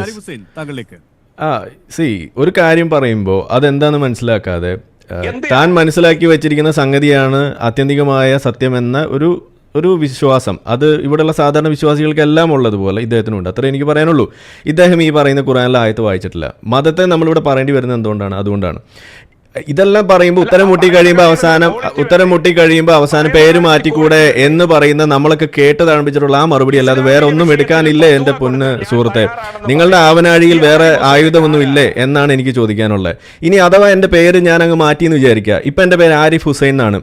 ആരിഫ് ഹുസൈൻ താങ്കളിലേക്ക്. ആ സി ഒരു കാര്യം പറയുമ്പോൾ അതെന്താന്ന് മനസ്സിലാക്കാതെ താൻ മനസ്സിലാക്കി വെച്ചിരിക്കുന്ന സംഗതിയാണ് ആത്യന്തികമായ സത്യമെന്ന ഒരു ഒരു വിശ്വാസം. അത് ഇവിടെയുള്ള സാധാരണ വിശ്വാസികൾക്കെല്ലാം ഉള്ളതുപോലെ ഇദ്ദേഹത്തിനുണ്ട്. അത്രേ എനിക്ക് പറയാനുള്ളൂ. ഇദ്ദേഹം ഈ പറയുന്ന ഖുറാനിലെ ആയത്ത് വായിച്ചിട്ടില്ല. മതത്തെ നമ്മളിവിടെ പറയേണ്ടി വരുന്നത് എന്തുകൊണ്ടാണ്? അതുകൊണ്ടാണ്. ഇതെല്ലാം പറയുമ്പോൾ ഉത്തരം മുട്ടി കഴിയുമ്പോൾ അവസാനം ഉത്തരം മുട്ടി കഴിയുമ്പോൾ അവസാനം പേര് മാറ്റിക്കൂടെ എന്ന് പറയുന്ന നമ്മളൊക്കെ കേട്ട് തണുപ്പിച്ചിട്ടുള്ള ആ മറുപടി അല്ലാതെ വേറെ ഒന്നും എടുക്കാനില്ലേ എന്റെ പൊന്ന് സുഹൃത്തെ? നിങ്ങളുടെ ആവനാഴിയിൽ വേറെ ആയുധമൊന്നും ഇല്ലേ എന്നാണ് എനിക്ക് ചോദിക്കാനുള്ളത്. ഇനി അഥവാ എന്റെ പേര് ഞാൻ അങ്ങ് മാറ്റി എന്ന് വിചാരിക്കുക. ഇപ്പൊ എന്റെ പേര് ആരിഫ് ഹുസൈൻ എന്നാണ്.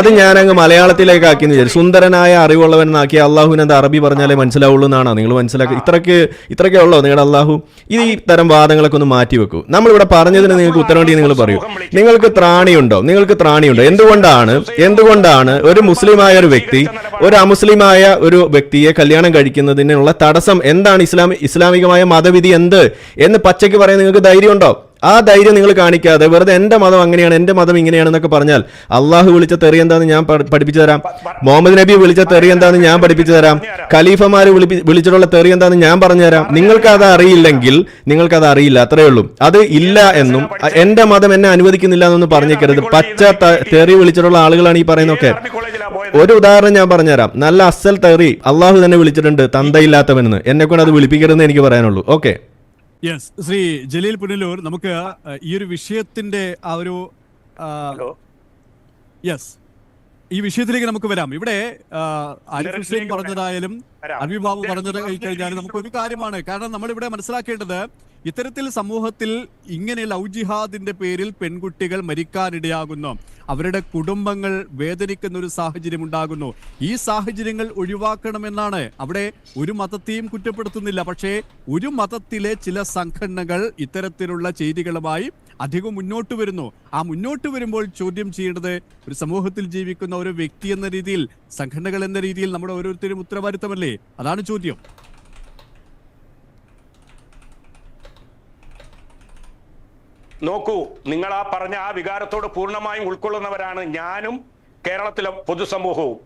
അത് ഞാൻ അങ്ങ് മലയാളത്തിലേക്ക് ആക്കി എന്ന് വിചാരിച്ചു. സുന്ദരനായ അറിവുള്ളവൻ എന്നാക്കി അള്ളാഹുവിന് എന്താ അറബി പറഞ്ഞാലേ മനസ്സിലാവുള്ളൂ എന്നാണോ? നിങ്ങൾ മനസ്സിലാക്കുക ഇത്രയ്ക്ക് ഇത്രക്കേ ഉള്ളോ നിങ്ങളുടെ അള്ളാഹു? ഈ തരം വാദങ്ങളൊക്കെ ഒന്ന് മാറ്റി വെക്കൂ നമ്മളിവിടെ പറഞ്ഞതിന് നിങ്ങൾക്ക് ഉത്തരവേണ്ടി നിങ്ങൾ പറയൂ. നിങ്ങൾക്ക് ത്രാണിയുണ്ടോ? നിങ്ങൾക്ക് ത്രാണിയുണ്ടോ? എന്തുകൊണ്ടാണ്? എന്തുകൊണ്ടാണ് ഒരു മുസ്ലിമായ ഒരു വ്യക്തി ഒരു അമുസ്ലിമായ ഒരു വ്യക്തിയെ കല്യാണം കഴിക്കുന്നതിനുള്ള തടസ്സം എന്താണ്? ഇസ്ലാം ഇസ്ലാമികമായ മതവിധി എന്ത്? എന്ന് പച്ചയ്ക്ക് പറയാൻ നിങ്ങൾക്ക് ധൈര്യമുണ്ടോ? ആ ധൈര്യം നിങ്ങൾ കാണിക്കാതെ വെറുതെ എന്റെ മതം അങ്ങനെയാണ് എന്റെ മതം ഇങ്ങനെയാണ് എന്നൊക്കെ പറഞ്ഞാൽ അള്ളാഹു വിളിച്ച തെറി എന്താന്ന് ഞാൻ പഠിപ്പിച്ചു തരാം. മുഹമ്മദ് നബി വിളിച്ച തെറി എന്താന്ന് ഞാൻ പഠിപ്പിച്ചു തരാം. ഖലീഫമാര് വിളിച്ചിട്ടുള്ള തെറി എന്താന്ന് ഞാൻ പറഞ്ഞു തരാം. നിങ്ങൾക്ക് അത് അറിയില്ലെങ്കിൽ നിങ്ങൾക്ക് അത് അറിയില്ല അത്രേ ഉള്ളൂ. അത് ഇല്ല എന്നും എന്റെ എന്റെ മതം എന്നെ അനുവദിക്കുന്നില്ല എന്നൊന്നും പറഞ്ഞേക്കരുത്. പച്ച തെറി വിളിച്ചിട്ടുള്ള ആളുകളാണ് ഈ പോയത്? ഒരു ഉദാഹരണം ഞാൻ പറഞ്ഞുതരാം. നല്ല അസൽ തെറി അള്ളാഹു തന്നെ വിളിച്ചിട്ടുണ്ട് തന്തയില്ലാത്തവനെന്ന്. എന്നെ കൊണ്ട് അത് വിളിപ്പിക്കരുതെന്ന് എനിക്ക് പറയാനുള്ളൂ. ഓക്കെ. യെസ് ശ്രീ ജലീൽ പുനലൂർ നമുക്ക് ഈ ഒരു വിഷയത്തിന്റെ ആ ഒരു യെസ് ഈ വിഷയത്തിലേക്ക് നമുക്ക് വരാം. ഇവിടെ ഹുസൈൻ ഇതിലേക്ക് പറഞ്ഞതായാലും അഭിഭാവം അൻവി ബാബു പറഞ്ഞത് കഴിഞ്ഞാലും നമുക്ക് ഒരു കാര്യമാണ്. കാരണം നമ്മൾ ഇവിടെ മനസ്സിലാക്കേണ്ടത് ഇത്തരത്തിൽ സമൂഹത്തിൽ ഇങ്ങനെ ലവ് ജിഹാദിന്റെ പേരിൽ പെൺകുട്ടികൾ മരിക്കാനിടയാകുന്നു. അവരുടെ കുടുംബങ്ങൾ വേദനിക്കുന്ന ഒരു സാഹചര്യം ഉണ്ടാകുന്നു ഈ സാഹചര്യങ്ങൾ ഒഴിവാക്കണമെന്നാണ് അവിടെ ഒരു മതത്തെയും കുറ്റപ്പെടുത്തുന്നില്ല. പക്ഷേ ഒരു മതത്തിലെ ചില സംഘടനകൾ ഇത്തരത്തിലുള്ള ചെയ്തികളുമായി അധികം മുന്നോട്ട് വരുന്നു. ആ മുന്നോട്ട് വരുമ്പോൾ ചോദ്യം ചെയ്യേണ്ടത് ഒരു സമൂഹത്തിൽ ജീവിക്കുന്ന ഒരു വ്യക്തി എന്ന രീതിയിൽ സംഘടനകൾ എന്ന രീതിയിൽ നമ്മുടെ ഓരോരുത്തരും ഉത്തരവാദിത്തമല്ലേ? അതാണ് ചോദ്യം. നോക്കൂ നിങ്ങൾ ആ പറഞ്ഞ ആ വികാരത്തോട് പൂർണമായും ഉൾക്കൊള്ളുന്നവരാണ് ഞാനും കേരളത്തിലെ പൊതുസമൂഹവും.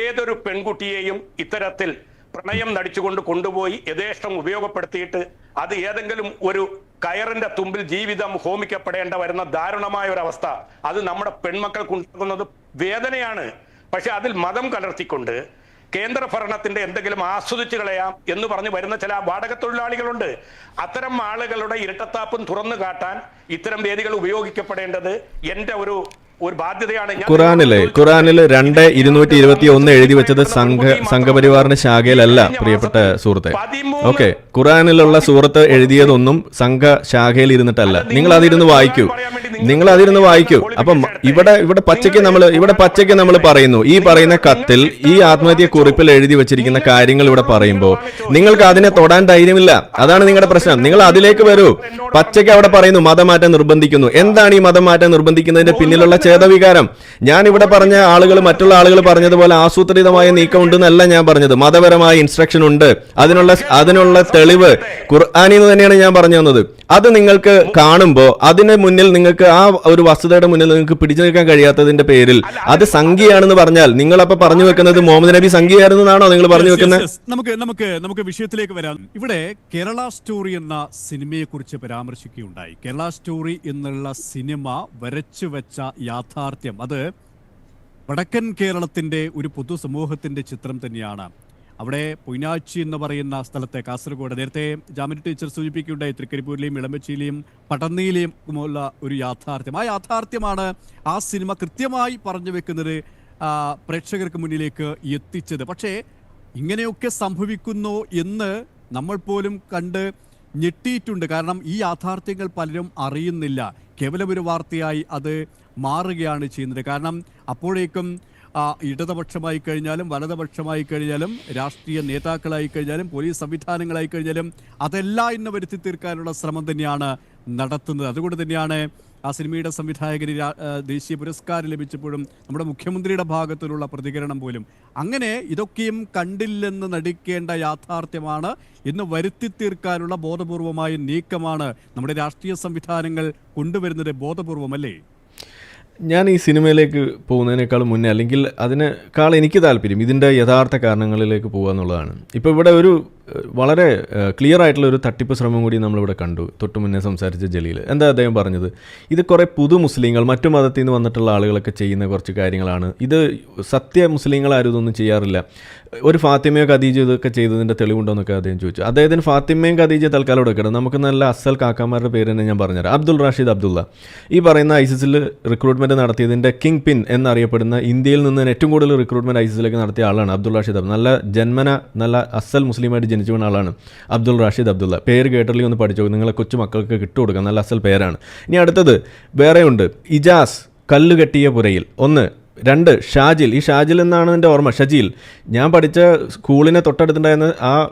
ഏതൊരു പെൺകുട്ടിയെയും ഇത്തരത്തിൽ പ്രണയം നടിച്ചുകൊണ്ട് കൊണ്ടുപോയി യഥേഷ്ടം ഉപയോഗപ്പെടുത്തിയിട്ട് അത് ഏതെങ്കിലും ഒരു കയറിന്റെ തുമ്പിൽ ജീവിതം ഹോമിക്കപ്പെടേണ്ട വരുന്ന ദാരുണമായ ഒരു അവസ്ഥ അത് നമ്മുടെ പെൺമക്കൾക്ക് ഉണ്ടാകുന്നത് വേദനയാണ്. പക്ഷെ അതിൽ മതം കലർത്തിക്കൊണ്ട് കേന്ദ്ര ഭരണത്തിന്റെ എന്തെങ്കിലും ആസ്വദിച്ചു കളയാം എന്ന് പറഞ്ഞ് വരുന്ന ചില വാടക തൊഴിലാളികളുണ്ട് അത്തരം ആളുകളുടെ ഇരട്ടത്താപ്പും തുറന്നു കാട്ടാൻ ഇത്തരം വേദികൾ ഉപയോഗിക്കപ്പെടേണ്ടത് എന്റെ ഒരു ഖുറാനിലെ ഖുറാനിൽ രണ്ട് ഇരുന്നൂറ്റി ഇരുപത്തി ഒന്ന് എഴുതി വെച്ചത് സംഘ സംഘപരിവാറിന്റെ ശാഖയിലല്ല പ്രിയപ്പെട്ട സുഹൃത്തെ. ഓക്കെ. ഖുറാനിലുള്ള സൂറത്ത് എഴുതിയതൊന്നും സംഘ ശാഖയിൽ ഇരുന്നിട്ടല്ല നിങ്ങൾ അതിരുന്ന് വായിക്കൂ. നിങ്ങൾ അതിരുന്ന് വായിക്കൂ. അപ്പം ഇവിടെ ഇവിടെ പച്ചയ്ക്ക് നമ്മൾ ഇവിടെ പച്ചയ്ക്ക് നമ്മൾ പറയുന്നു. ഈ പറയുന്ന കത്തിൽ ഈ ആത്മഹത്യ കുറിപ്പിൽ എഴുതി വെച്ചിരിക്കുന്ന കാര്യങ്ങൾ ഇവിടെ പറയുമ്പോൾ നിങ്ങൾക്ക് അതിനെ തൊടാൻ ധൈര്യമില്ല. അതാണ് നിങ്ങളുടെ പ്രശ്നം. നിങ്ങൾ അതിലേക്ക് വരൂ. പച്ചയ്ക്ക് അവിടെ പറയുന്നു മതമാറ്റം നിർബന്ധിക്കുന്നു. എന്താണ് ഈ മതമാറ്റം നിർബന്ധിക്കുന്നതിന്റെ പിന്നിലുള്ള ചേതവികാരം ഞാൻ ഇവിടെ പറഞ്ഞ ആളുകൾ മറ്റുള്ള ആളുകൾ പറഞ്ഞതുപോലെ ആസൂത്രിതമായ നീക്കം ഉണ്ടെന്നല്ല ഞാൻ പറഞ്ഞത്. മതപരമായ ഇൻസ്ട്രക്ഷൻ ഉണ്ട്. അതിനുള്ള അതിനുള്ള തെളിവ്. ഖുർആാനിൽ നിന്ന് തന്നെയാണ് ഞാൻ പറഞ്ഞു തന്നത്. അത് നിങ്ങൾക്ക് കാണുമ്പോൾ അതിന് മുന്നിൽ നിങ്ങൾക്ക് ആ ഒരു വസ്തുതയുടെ മുന്നിൽ നിങ്ങൾക്ക് പിടിച്ചു നിൽക്കാൻ കഴിയാത്തതിന്റെ പേരിൽ അത് സംഖ്യയാണെന്ന് പറഞ്ഞാൽ നിങ്ങൾ അപ്പൊ പറഞ്ഞു വെക്കുന്നത് മുഹമ്മദ് നബി സംഖ്യയായിരുന്നാണോ നിങ്ങൾ പറഞ്ഞു വെക്കുന്നത്? നമുക്ക് നമുക്ക് നമുക്ക് വിഷയത്തിലേക്ക് വരാം. ഇവിടെ കേരള സ്റ്റോറി എന്ന സിനിമയെ കുറിച്ച് പരാമർശിക്കുകയുണ്ടായി. കേരള സ്റ്റോറി എന്നുള്ള സിനിമ വരച്ചു വെച്ച യാഥാർത്ഥ്യം. അത് വടക്കൻ കേരളത്തിന്റെ ഒരു പൊതുസമൂഹത്തിന്റെ ചിത്രം തന്നെയാണ്. അവിടെ പൊയ്നാച്ചി എന്ന് പറയുന്ന സ്ഥലത്തെ കാസർഗോഡ്. നേരത്തെ ജാമിനി ടീച്ചർ സൂചിപ്പിക്കുകയുണ്ടായി. തൃക്കരിപ്പൂരിലെയും ഇളമ്പച്ചിയിലെയും പടന്നിയിലെയും ഉള്ള ഒരു യാഥാർത്ഥ്യം. ആ യാഥാർത്ഥ്യമാണ് ആ സിനിമ കൃത്യമായി പറഞ്ഞു വെക്കുന്നത് പ്രേക്ഷകർക്ക് മുന്നിലേക്ക് എത്തിച്ചത്. പക്ഷേ ഇങ്ങനെയൊക്കെ സംഭവിക്കുന്നു എന്ന് നമ്മൾ പോലും കണ്ട് ഞെട്ടിയിട്ടുണ്ട്. കാരണം ഈ യാഥാർത്ഥ്യങ്ങൾ പലരും അറിയുന്നില്ല. കേവലം ഒരു വാർത്തയായി അത് മാറുകയാണ് ചെയ്യുന്നത്. കാരണം അപ്പോഴേക്കും ഇടതുപക്ഷമായി കഴിഞ്ഞാലും വലതുപക്ഷമായി കഴിഞ്ഞാലും രാഷ്ട്രീയ നേതാക്കളായി കഴിഞ്ഞാലും പോലീസ് സംവിധാനങ്ങളായി കഴിഞ്ഞാലും അതെല്ലാം ഇന്ന് വരുത്തി തീർക്കാനുള്ള ശ്രമം തന്നെയാണ് നടത്തുന്നത്. അതുകൊണ്ട് തന്നെയാണ് ആ സിനിമയുടെ സംവിധായകന് ദേശീയ പുരസ്കാരം ലഭിച്ചപ്പോഴും നമ്മുടെ മുഖ്യമന്ത്രിയുടെ ഭാഗത്തുനിന്നുള്ള പ്രതികരണം പോലും. അങ്ങനെ ഇതൊക്കെയും കണ്ടില്ലെന്ന് നടിക്കേണ്ട യാഥാർത്ഥ്യമാണ് ഇന്ന് വരുത്തി തീർക്കാനുള്ള ബോധപൂർവമായ നീക്കമാണ് നമ്മുടെ രാഷ്ട്രീയ സംവിധാനങ്ങൾ കൊണ്ടുവരുന്നത് ബോധപൂർവമല്ലേ ഞാൻ ഈ സിനിമയിലേക്ക് പോകുന്നതിനേക്കാൾ മുന്നേ അല്ലെങ്കിൽ അതിനേക്കാൾ എനിക്ക് താല്പര്യം ഇതിന്റെ യഥാർത്ഥ കാരണങ്ങളിലേക്ക് പോകുക എന്നുള്ളതാണ്. ഇപ്പോൾ ഇവിടെ ഒരു വളരെ ക്ലിയർ ആയിട്ടുള്ള ഒരു തട്ടിപ്പ് ശ്രമം കൂടി നമ്മളിവിടെ കണ്ടു. തൊട്ടു മുന്നേ സംസാരിച്ച ജലീൽ. എന്താ അദ്ദേഹം പറഞ്ഞത്? ഇത് കുറേ പുതു മുസ്ലിങ്ങൾ മറ്റു മതത്തിൽ നിന്ന് വന്നിട്ടുള്ള ആളുകളൊക്കെ ചെയ്യുന്ന കുറച്ച് കാര്യങ്ങളാണ്. ഇത് സത്യ മുസ്ലിങ്ങൾ ആരും ഇതൊന്നും ചെയ്യാറില്ല. ഒരു ഫാത്തിമയോ ഖദീജ ഇതൊക്കെ ചെയ്തതിന്റെ തെളിവുണ്ടോന്നൊക്കെ അദ്ദേഹം ചോദിച്ചു. അദ്ദേഹത്തിന് ഫാത്തിമയും ഖദീജ തൽക്കാലം എടുക്കണം നമുക്ക് നല്ല അസൽ കാക്കാമാരുടെ പേര് തന്നെ ഞാൻ പറഞ്ഞുതരാം. അബ്ദുൾ റാഷിദ് അബ്ദുള്ള. ഈ പറയുന്ന ഐസിസിൽ റിക്രൂട്ട്മെന്റ് നടത്തിയതിന്റെ കിങ് പിൻ എന്നറിയപ്പെടുന്ന ഇന്ത്യയിൽ നിന്ന് ഏറ്റവും കൂടുതൽ റിക്രൂട്ട്മെന്റ് ഐസിസിലേക്ക് നടത്തിയ ആളാണ് അബ്ദുൾ റാഷിദ് നല്ല ജന്മന നല്ല അസൽ മുസ്ലിമായിട്ട് ജനിച്ചു വീണ ആളാണ്. അബ്ദുൾ റാഷിദ് അബ്ദുള്ള. പേര് കേട്ടില്ലെങ്കിൽ ഒന്ന് പഠിച്ചോ. നിങ്ങളെ കൊച്ചു മക്കൾക്ക് കിട്ടുകൊടുക്കാം നല്ല അസൽ പേരാണ്. ഇനി അടുത്തത് വേറെയുണ്ട്. ഇജാസ് കല്ലുകെട്ടിയ പുരയിൽ. ഒന്ന് രണ്ട് ഷാജിൽ. ഈ ഷാജിൽ എന്നാണ് എന്റെ ഓർമ്മ. ഷജീൽ ഞാൻ പഠിച്ച സ്കൂളിനെ തൊട്ടടുത്തുണ്ടായിരുന്ന ആ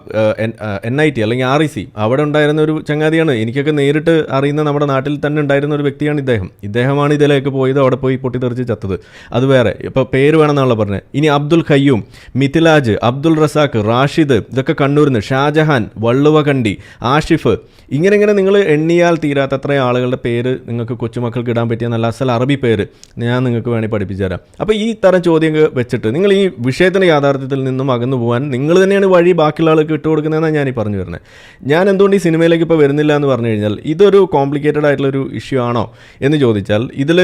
എൻ ഐ ടി അല്ലെങ്കിൽ ആർ ഇ സി. അവിടെ ഉണ്ടായിരുന്ന ഒരു ചങ്ങാതിയാണ്. എനിക്കൊക്കെ നേരിട്ട് അറിയുന്ന നമ്മുടെ നാട്ടിൽ തന്നെ ഉണ്ടായിരുന്ന ഒരു വ്യക്തിയാണ് ഇദ്ദേഹം. ഇദ്ദേഹമാണ് ഇതിലേക്ക് പോയത് അവിടെ പോയി പൊട്ടിത്തെറിച്ച് ചത്തത്. അത് വേറെ. ഇപ്പോൾ പേര് വേണമെന്നാണല്ലോ പറഞ്ഞത് ഇനി അബ്ദുൽ ഖയ്യൂം മിഥിലാജ് അബ്ദുൽ റസാഖ് റാഷിദ് ഇതൊക്കെ കണ്ണൂരിൽ നിന്ന് ഷാജഹാൻ വള്ളുവകണ്ടി ആഷിഫ്. ഇങ്ങനെ ഇങ്ങനെ നിങ്ങൾ എണ്ണിയാൽ തീരാത്തത്ര ആളുകളുടെ പേര് നിങ്ങൾക്ക് കൊച്ചുമക്കൾക്ക് ഇടാൻ പറ്റിയ നല്ല അസൽ അറബി പേര് ഞാൻ നിങ്ങൾക്ക് വേണമെങ്കിൽ പഠിപ്പിച്ചു തരാം അപ്പോൾ ഈ തരം ചോദ്യം വെച്ചിട്ട് നിങ്ങൾ ഈ വിഷയത്തിന്റെ യാഥാർത്ഥ്യത്തിൽ നിന്നും അകന്നു പോകാൻ നിങ്ങൾ തന്നെയാണ് വഴി ബാക്കിയുള്ള ആൾക്ക് ഇട്ട് കൊടുക്കുന്നതെന്നാണ് ഞാൻ ഈ പറഞ്ഞു വരുന്നത് ഞാൻ എന്തുകൊണ്ട് ഈ സിനിമയിലേക്ക് ഇപ്പോൾ വരുന്നില്ല എന്ന് പറഞ്ഞു കഴിഞ്ഞാൽ ഇതൊരു കോംപ്ലിക്കേറ്റഡ് ആയിട്ടുള്ള ഒരു ഇഷ്യൂ ആണോ എന്ന് ചോദിച്ചാൽ ഇതിൽ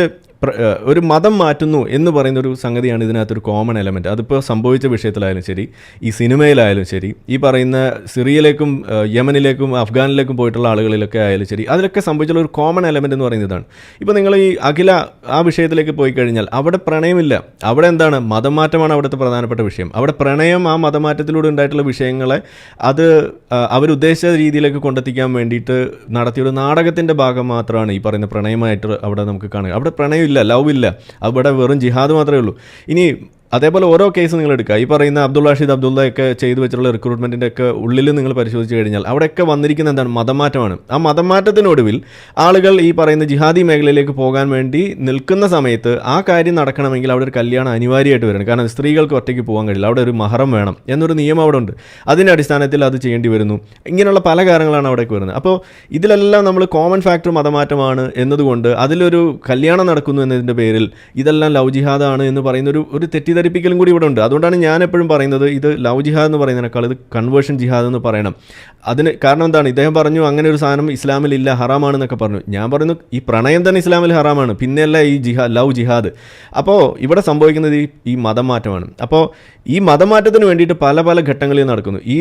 ഒരു മതം മാറ്റുന്നു എന്ന് പറയുന്ന ഒരു സംഗതിയാണ് ഇതിനകത്തൊരു കോമൺ എലമെന്റ് അതിപ്പോൾ സംഭവിച്ച വിഷയത്തിലായാലും ശരി ഈ സിനിമയിലായാലും ശരി ഈ പറയുന്ന സിറിയയിലേക്കും യമനിലേക്കും അഫ്ഗാനിലേക്കും പോയിട്ടുള്ള ആളുകളിലൊക്കെ ആയാലും ശരി അതിലൊക്കെ സംഭവിച്ചുള്ള ഒരു കോമൺ എലമെന്റ് എന്ന് പറയുന്നത് ഇതാണ്. ഇപ്പോൾ നിങ്ങൾ ഈ അഖില ആ വിഷയത്തിലേക്ക് പോയി കഴിഞ്ഞാൽ അവിടെ പ്രണയമില്ല. അവിടെ എന്താണ്? മതം മാറ്റമാണ് അവിടുത്തെ പ്രധാനപ്പെട്ട വിഷയം. അവിടെ പ്രണയം ആ മതമാറ്റത്തിലൂടെ ഉണ്ടായിട്ടുള്ള വിഷയങ്ങളെ അത് അവരുദ്ദേശിച്ച രീതിയിലേക്ക് കൊണ്ടെത്തിക്കാൻ വേണ്ടിയിട്ട് നടത്തിയൊരു നാടകത്തിന്റെ ഭാഗം മാത്രമാണ് ഈ പറയുന്ന പ്രണയമായിട്ട് അവിടെ നമുക്ക് കാണുക. അവിടെ പ്രണയമില്ല ലവ് ഇല്ല. അവിടെ വെറും ജിഹാദ് മാത്രമേ ഉള്ളൂ. ഇനി അതേപോലെ ഓരോ കേസ് നിങ്ങൾ എടുക്കുക. ഈ പറയുന്ന അബ്ദുൾ റാഷിദ് അബ്ദുള്ളയൊക്കെ ചെയ്തു വെച്ചിട്ടുള്ള റിക്രൂട്ട്മെന്റിന്റെ ഒക്കെ ഉള്ളിൽ നിങ്ങൾ പരിശോധിച്ച് കഴിഞ്ഞാൽ അവിടെയൊക്കെ വന്നിരിക്കുന്ന എന്താണ്? മതമാറ്റമാണ്. ആ മതമാറ്റത്തിനൊടുവിൽ ആളുകൾ ഈ പറയുന്ന ജിഹാദി മേഖലയിലേക്ക് പോകാൻ വേണ്ടി നിൽക്കുന്ന സമയത്ത് ആ കാര്യം നടക്കണമെങ്കിൽ അവിടെ ഒരു കല്യാണം അനിവാര്യമായിട്ട് വരണം. കാരണം സ്ത്രീകൾക്ക് ഒറ്റയ്ക്ക് പോകാൻ കഴിയില്ല. അവിടെ ഒരു മഹറം വേണം എന്നൊരു നിയമം അവിടെ ഉണ്ട്. അതിന്റെ അടിസ്ഥാനത്തിൽ അത് ചെയ്യേണ്ടി വരുന്നു. ഇങ്ങനെയുള്ള പല കാര്യങ്ങളാണ് അവിടേക്ക് വരുന്നത്. അപ്പോൾ ഇതിലെല്ലാം നമ്മൾ കോമൺ ഫാക്ടർ മതമാറ്റമാണ് എന്നതുകൊണ്ട് അതിലൊരു കല്യാണം നടക്കുന്നു എന്നതിന്റെ പേരിൽ ഇതെല്ലാം ലവ് ജിഹാദാണ് എന്ന് പറയുന്ന ഒരു ഒരു തെറ്റിദ്ധരിപ്പിക്കലും കൂടി ഇവിടെ ഉണ്ട്. അതുകൊണ്ടാണ് ഞാൻ എപ്പോഴും പറയുന്നത് ഇത് ലവ് ജിഹാദ് എന്ന് പറയുന്നതിനേക്കാൾ ഇത് കൺവേർഷൻ ജിഹാദ് എന്ന് പറയണം. അതിന് കാരണം എന്താണ്? ഇദ്ദേഹം പറഞ്ഞു അങ്ങനെ ഒരു സാധനം ഇസ്ലാമിൽ ഇല്ല ഹറാമാണെന്നൊക്കെ പറഞ്ഞു. ഞാൻ പറയുന്നു ഈ പ്രണയം തന്നെ ഇസ്ലാമിൽ ഹറാമാണ്. പിന്നെയല്ല ഈ ജിഹാ ലവ് ജിഹാദ്. അപ്പോൾ ഇവിടെ സംഭവിക്കുന്നത് ഈ മതം മാറ്റമാണ് അപ്പോൾ ഈ മതമാറ്റത്തിന് വേണ്ടിയിട്ട് പല പല ഘട്ടങ്ങളിൽ നടക്കുന്നു. ഈ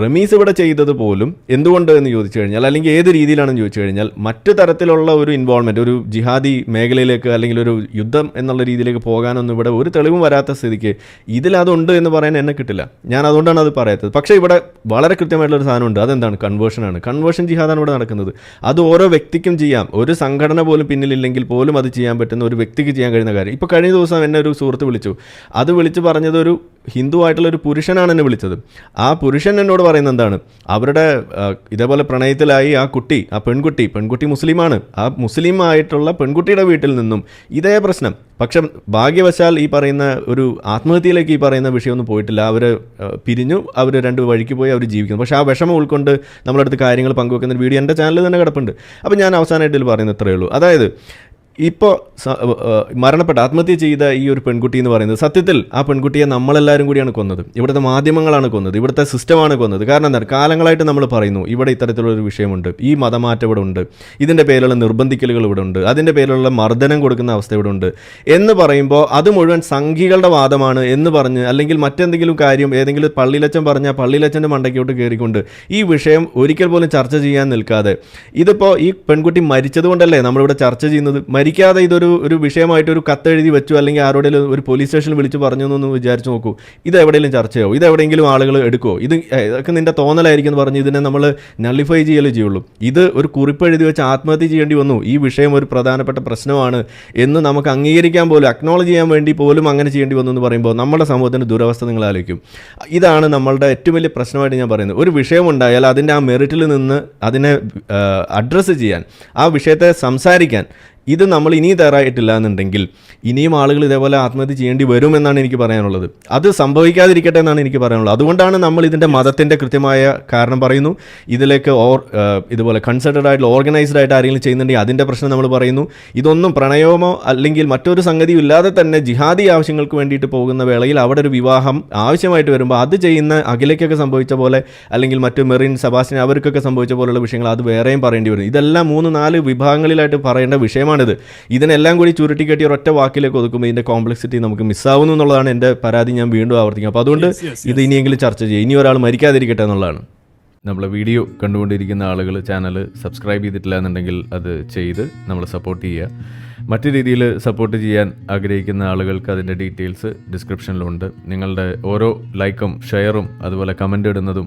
റമീസ് ഇവിടെ ചെയ്തത് പോലും എന്തുകൊണ്ട് എന്ന് ചോദിച്ചു കഴിഞ്ഞാൽ അല്ലെങ്കിൽ ഏത് രീതിയിലാണെന്ന് ചോദിച്ചു കഴിഞ്ഞാൽ മറ്റു തരത്തിലുള്ള ഒരു ഇൻവോൾവ്മെന്റ് ഒരു ജിഹാദി മേഖലയിലേക്ക് അല്ലെങ്കിൽ ഒരു യുദ്ധം എന്നുള്ള രീതിയിലേക്ക് പോകാനൊന്നും ഇവിടെ ഒരു തെളിവും വരാത്ത സ്ഥിതിക്ക് ഇതിലതുണ്ട് എന്ന് പറയാൻ എന്നെ കിട്ടില്ല. ഞാൻ അതുകൊണ്ടാണ് അത് പറയാത്തത്. പക്ഷേ ഇവിടെ വളരെ കൃത്യമായിട്ടുള്ളൊരു സാധനമുണ്ട്. അതെന്താണ്? കൺവേർഷനാണ് കൺവേർഷൻ ജിഹാദാണ് ഇവിടെ നടക്കുന്നത്. അത് ഓരോ വ്യക്തിക്കും ചെയ്യാം. ഒരു സംഘടന പോലും പിന്നിലില്ലെങ്കിൽ പോലും അത് ചെയ്യാൻ പറ്റുന്ന ഒരു വ്യക്തിക്ക് ചെയ്യാൻ കഴിയുന്ന കാര്യം. ഇപ്പോൾ കഴിഞ്ഞ ദിവസം എന്നെ ഒരു സുഹൃത്ത് വിളിച്ചു. അത് വിളിച്ച് പറഞ്ഞത് ഒരു ഹിന്ദു ആയിട്ടുള്ള ഒരു പുരുഷനാണ് എന്നെ വിളിച്ചത്. ആ പുരുഷൻ എന്നോട് പറയുന്നത് എന്താണ്? അവരുടെ ഇതേപോലെ പ്രണയത്തിലായി ആ കുട്ടി ആ പെൺകുട്ടി പെൺകുട്ടി മുസ്ലിമാണ്. ആ മുസ്ലിം ആയിട്ടുള്ള പെൺകുട്ടിയുടെ വീട്ടിൽ നിന്നും ഇതേ പ്രശ്നം. പക്ഷെ ഭാഗ്യവശാൽ ഈ പറയുന്ന ഒരു ആത്മഹത്യയിലേക്ക് ഈ പറയുന്ന വിഷയമൊന്നും പോയിട്ടില്ല. അവർ പിരിഞ്ഞു. അവർ രണ്ട് വഴിക്ക് പോയി അവർ ജീവിക്കുന്നു. പക്ഷേ ആ വിഷമം ഉൾക്കൊണ്ട് നമ്മളടുത്ത് കാര്യങ്ങൾ പങ്കുവെക്കുന്ന വീഡിയോ എന്റെ ചാനലിൽ തന്നെ കിടപ്പുണ്ട്. അപ്പോൾ ഞാൻ അവസാനമായിട്ട് പറയുന്നത് ഇത്രയേ ഉള്ളൂ. അതായത് ഇപ്പോൾ മരണപ്പെട്ട ആത്മഹത്യ ചെയ്ത ഈ ഒരു പെൺകുട്ടി എന്ന് പറയുന്നത് സത്യത്തിൽ ആ പെൺകുട്ടിയെ നമ്മളെല്ലാവരും കൂടിയാണ് കൊന്നത്. ഇവിടുത്തെ മാധ്യമങ്ങളാണ് കൊന്നത്. ഇവിടുത്തെ സിസ്റ്റമാണ് കൊന്നത്. കാരണം എന്താണ്? കാലങ്ങളായിട്ട് നമ്മൾ പറയുന്നു ഇവിടെ ഇത്തരത്തിലുള്ളൊരു വിഷയമുണ്ട്. ഈ മതമാറ്റം ഇവിടെ ഉണ്ട്. ഇതിന്റെ പേരിലുള്ള നിർബന്ധിക്കലുകൾ ഇവിടെ ഉണ്ട്. അതിന്റെ പേരിലുള്ള മർദ്ദനം കൊടുക്കുന്ന അവസ്ഥ ഇവിടെ ഉണ്ട്. എന്ന് പറയുമ്പോൾ അത് മുഴുവൻ സംഘികളുടെ വാദമാണ് എന്ന് പറഞ്ഞ് അല്ലെങ്കിൽ മറ്റെന്തെങ്കിലും കാര്യം ഏതെങ്കിലും പള്ളിയിലച്ചൻ പറഞ്ഞാൽ പള്ളിയിലച്ചന്റെ മണ്ടയ്ക്കോട്ട് കയറിക്കൊണ്ട് ഈ വിഷയം ഒരിക്കൽ പോലും ചർച്ച ചെയ്യാൻ നിൽക്കാതെ. ഇതിപ്പോൾ ഈ പെൺകുട്ടി മരിച്ചതുകൊണ്ടല്ലേ നമ്മളിവിടെ ചർച്ച ചെയ്യുന്നത്? മരിക്കാതെ ഇതൊരു ഒരു വിഷയമായിട്ട് ഒരു കത്തെഴുതി വെച്ചു അല്ലെങ്കിൽ ആരോടെങ്കിലും ഒരു പോലീസ് സ്റ്റേഷനിൽ വിളിച്ച് പറഞ്ഞു എന്നൊന്ന് വിചാരിച്ച് നോക്കൂ. ഇത് എവിടെയെങ്കിലും ചർച്ചയാവും ഇത് എവിടെയെങ്കിലും ആളുകൾ എടുക്കുമോ ഇത് ഇതൊക്കെ നിന്റെ തോന്നലായിരിക്കും എന്ന് പറഞ്ഞ് ഇതിനെ നമ്മൾ നള്ളിഫൈ ചെയ്യലേ ചെയ്യുള്ളൂ. ഇത് ഒരു കുറിപ്പ് എഴുതി വെച്ച് ആത്മഹത്യ ചെയ്യേണ്ടി വന്നു. ഈ വിഷയം ഒരു പ്രധാനപ്പെട്ട പ്രശ്നമാണ് എന്ന് നമുക്ക് അംഗീകരിക്കാൻ പോലും അക്നോളജ് ചെയ്യാൻ വേണ്ടി പോലും അങ്ങനെ ചെയ്യേണ്ടി വന്നു എന്ന് പറയുമ്പോൾ നമ്മുടെ സമൂഹത്തിന്റെ ദുരവസ്ഥ നിങ്ങൾ ആലോചിക്കും. ഇതാണ് നമ്മളുടെ ഏറ്റവും വലിയ പ്രശ്നമായിട്ട് ഞാൻ പറയുന്നത്. ഒരു വിഷയം ഉണ്ടായാൽ അതിന്റെ ആ മെറിറ്റിൽ നിന്ന് അതിനെ അഡ്രസ്സ് ചെയ്യാൻ ആ വിഷയത്തെ സംസാരിക്കാൻ ഇത് നമ്മൾ ഇനി തയ്യാറായിട്ടില്ല എന്നുണ്ടെങ്കിൽ ഇനിയും ആളുകൾ ഇതേപോലെ ആത്മഹത്യ ചെയ്യേണ്ടി വരുമെന്നാണ് എനിക്ക് പറയാനുള്ളത്. അത് സംഭവിക്കാതിരിക്കട്ടെ എന്നാണ് എനിക്ക് പറയാനുള്ളത്. അതുകൊണ്ടാണ് നമ്മൾ ഇതിന്റെ മതത്തിന്റെ കൃത്യമായ കാരണം പറയുന്നു. ഇതിലേക്ക് ഓർ ഇതുപോലെ കൺസൾട്ടഡ് ആയിട്ടുള്ള ഓർഗനൈസ്ഡ് ആയിട്ട് ആരെങ്കിലും ചെയ്യുന്നുണ്ടെങ്കിൽ അതിന്റെ പ്രശ്നം നമ്മൾ പറയുന്നു. ഇതൊന്നും പ്രണയമോ അല്ലെങ്കിൽ മറ്റൊരു സംഗതിയും ഇല്ലാതെ തന്നെ ജിഹാദി ആവശ്യങ്ങൾക്ക് വേണ്ടിയിട്ട് പോകുന്ന വേളയിൽ അവിടെ ഒരു വിവാഹം ആവശ്യമായിട്ട് വരുമ്പോൾ അത് ചെയ്യുന്ന അഖിലേക്കൊക്കെ സംഭവിച്ച പോലെ അല്ലെങ്കിൽ മറ്റു മെറിൻ സബാസ്റ്റിൻ അവർക്കൊക്കെ സംഭവിച്ച പോലെയുള്ള വിഷയങ്ങൾ അത് വേറെയും പറയേണ്ടി വരും. ഇതെല്ലാം മൂന്ന് നാല് വിഭാഗങ്ങളിലായിട്ട് പറയേണ്ട വിഷയമാണിത് ഇതിനെല്ലാം കൂടി ചുരുട്ടിക്കെട്ടി ഒരൊറ്റ വാക്കിലേക്ക് ഒതുക്കുമ്പോൾ ഇതിന്റെ കോംപ്ലക്സിറ്റി നമുക്ക് മിസ്സാവുന്നു എന്നുള്ളതാണ് എന്റെ പരാതി. ഞാൻ വീണ്ടും ആവർത്തിക്കും. അപ്പോൾ അതുകൊണ്ട് ഇത് ഇനിയെങ്കിലും ചർച്ച ചെയ്യും. ഇനി ഒരാൾ മരിക്കാതിരിക്കട്ടെ എന്നുള്ളതാണ്. നമ്മളെ വീഡിയോ കണ്ടുകൊണ്ടിരിക്കുന്ന ആളുകൾ ചാനൽ സബ്സ്ക്രൈബ് ചെയ്തിട്ടില്ല എന്നുണ്ടെങ്കിൽ അത് ചെയ്ത് നമ്മളെ സപ്പോർട്ട് ചെയ്യുക. മറ്റു രീതിയിൽ സപ്പോർട്ട് ചെയ്യാൻ ആഗ്രഹിക്കുന്ന ആളുകൾക്ക് അതിന്റെ ഡീറ്റെയിൽസ് ഡിസ്ക്രിപ്ഷനിലുണ്ട് നിങ്ങളുടെ ഓരോ ലൈക്കും ഷെയറും അതുപോലെ കമന്റ് ഇടുന്നതും